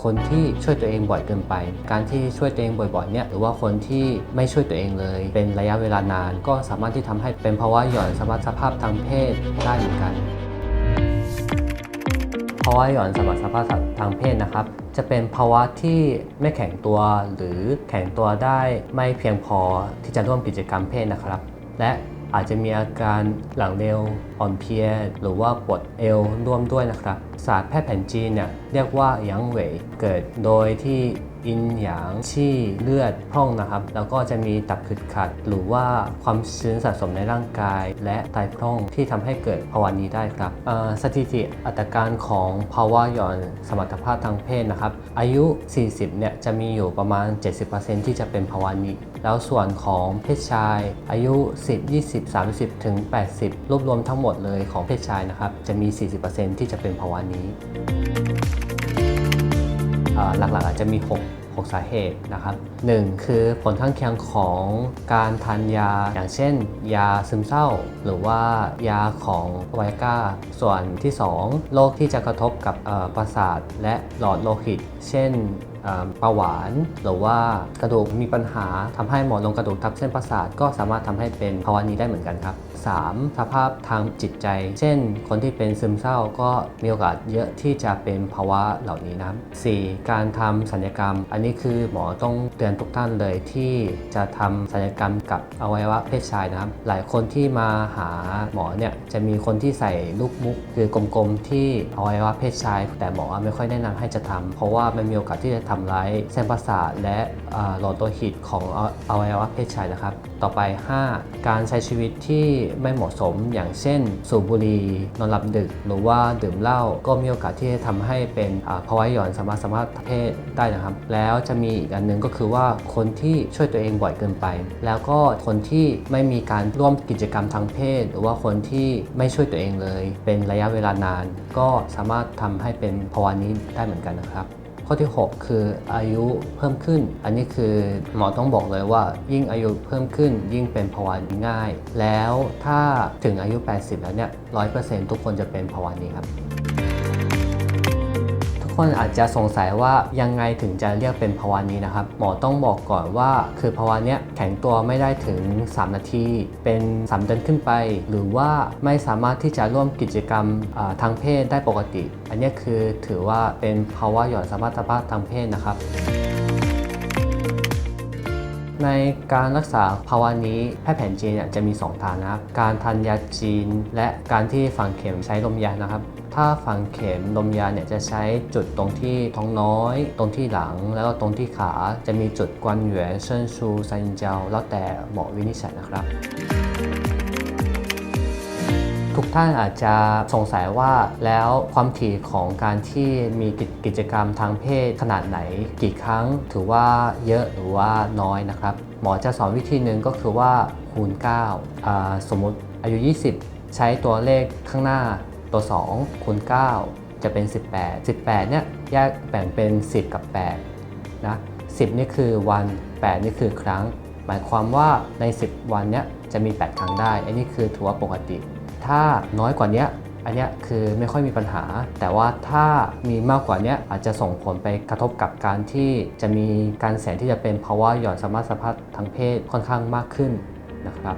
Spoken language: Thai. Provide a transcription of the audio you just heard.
คนที่ช่วยตัวเองบ่อยเกินไป การที่ช่วยตัวเองบ่อยๆเนี่ยหรือว่าคนที่ไม่ช่วยตัวเองเลย เป็นระยะเวลานาน ก็สามารถที่ทำให้เป็นภาวะหย่อนสมรรถภาพทางเพศได้เหมือนกันภาวะหย่อนสมรรถภาพทางเพศนะครับ จะเป็นภาวะที่ไม่แข็งตัวหรือแข็งตัวได้ไม่เพียงพอที่จะร่วมกิจกรรมเพศนะครับ และอาจจะมีอาการหลังเร็วอ่อนเพลีย หรือว่าปวดเอวร่วมด้วยนะครับ ศาสตร์แพทย์แผนจีนเนี่ยเรียกว่าหยางเหวยเกิดโดยที่อินหยางชี่เลือดพร่องนะครับ แล้วก็จะมีตับขึดขัด หรือว่าความชื้นสะสมในร่างกาย และไตพร่องที่ทำให้เกิดภาวะนี้ได้ครับ สถิติอัตราการของภาวะหย่อนสมรรถภาพทางเพศนะครับ อายุ 40 เนี่ยจะมีอยู่ประมาณ 70%ที่จะเป็นภาวะนี้ แล้วส่วนของเพศชาย อายุ 10 20 30 ถึง 80 รวบรวมทั้งหมดเลยของเพศชายนะครับ จะมี 40%ที่จะเป็นภาวะนี้นี้หลักๆอาจจะมี 6 6 สาเหตุนะครับ 1. คือผลข้างเคียงของการทานยา อย่างเช่น ยาซึมเศร้า หรือว่ายาของไวอาก้า ส่วนที่ 2 โรคที่จะกระทบกับประสาทและหลอดโลหิต เช่น เบาหวาน หรือว่ากระดูกมีปัญหาทำให้หมอนรองกระดูกทับเส้นประสาทก็สามารถทำให้เป็นภาวะนี้ได้เหมือนกันครับ 3. สภาพทางจิตใจ เช่น คนที่เป็นซึมเศร้าก็มีโอกาสเยอะที่จะเป็นภาวะเหล่านี้นะ 4. การทำศัลยกรรม อันนี้คือหมอต้องเตือนทุกท่านเลยที่จะทำศัลยกรรมกับอวัยวะเพศชายนะครับ หลายคนที่มาหาหมอเนี่ยจะมีคนที่ใส่ลูกมุกคือกลมๆที่อวัยวะเพศชาย แต่หมอไม่ค่อยแนะนำให้จะทำเพราะว่ามันมีโอกาสที่จะททำร้ายเส้นประสาทและหลอดโลหิตของอวัยวะเพศชายนะครับ ต่อไป 5. การใช้ชีวิตที่ไม่เหมาะสมอย่างเช่น สูบบุหรี่นอนหลับดึก หรือว่าดื่มเหล้าก็มีโอกาสที่จะทำให้เป็นภาวะหย่อนสมรรถสมรรถเพศได้นะครับ แล้วจะมีอีกอันหนึงก็คือว่าคนที่ช่วยตัวเองบ่อยเกินไป แล้วก็คนที่ไม่มีการร่วมกิจกรรมทางเพศ หรือว่าคนที่ไม่ช่วยตัวเองเลย เป็นระยะเวลานาน ก็สามารถทำให้เป็นภาวะนี้ได้เหมือนกันนะครับ ข้อที่ 6 คืออายุเพิ่มขึ้น อันนี้คือหมอต้องบอกเลยว่า ยิ่งอายุเพิ่มขึ้น ยิ่งเป็นภาวะนี้ง่าย แล้วถ้าถึงอายุ 80 แล้วเนี่ยร้อยเปอร์เซ็นต์ทุกคนจะเป็นภาวะนี้ครับ คนอาจจะสงสัยว่ายังไงถึงจะเรียกเป็นภาวะนี้นะครับ หมอต้องบอกก่อนว่า คือภาวะนี้แข็งตัวไม่ได้ถึง 3 นาที เป็น 3 เดือนขึ้นไป หรือว่าไม่สามารถที่จะร่วมกิจกรรมทางเพศได้ปกติ อันนี้คือถือว่าเป็นภาวะหย่อนสมรรถภาพทางเพศนะครับในการรักษาภาวะนี้แพทย์แผนจีนจะมี 2 ทางนะครับ การทานยาจีน และการที่ฝังเข็มใช้ลมยานะครับ ถ้าฝังเข็มลมยาเนี่ยจะใช้จุดตรงที่ท้องน้อย ตรงที่หลังแล้วก็ตรงที่ขาจะมีจุดกวนเหวยเชิญชูไซนเจลแล้วแต่หมอวินิจฉัยนะครับทุกท่านอาจจะสงสัยว่าแล้วความถี่ของการที่มีกิจกรรมทางเพศขนาดไหน กี่ครั้งถือว่าเยอะหรือว่าน้อยนะครับ หมอจะสอนวิธีหนึ่งก็คือว่าคูณ9อ่าสมมุติอายุ 20 ใช้ตัวเลขข้างหน้า ตัว 2คูณ9จะเป็น 18 18เนี่ยแยกแบ่งเป็น 10 กับ8นะ10 นี่คือวัน 8 นี่คือครั้ง หมายความว่าใน 10 วันเนี้ยจะมี 8 ครั้งได้ อันนี้คือถือว่าปกติ ถ้าน้อยกว่านี้อันเนี้ยคือไม่ค่อยมีปัญหา แต่ว่าถ้ามีมากกว่านี้อาจจะส่งผลไปกระทบกับการที่จะมีการแสงที่จะเป็นภาวะหย่อนสมรรถภาพทางเพศค่อนข้างมากขึ้นนะครับ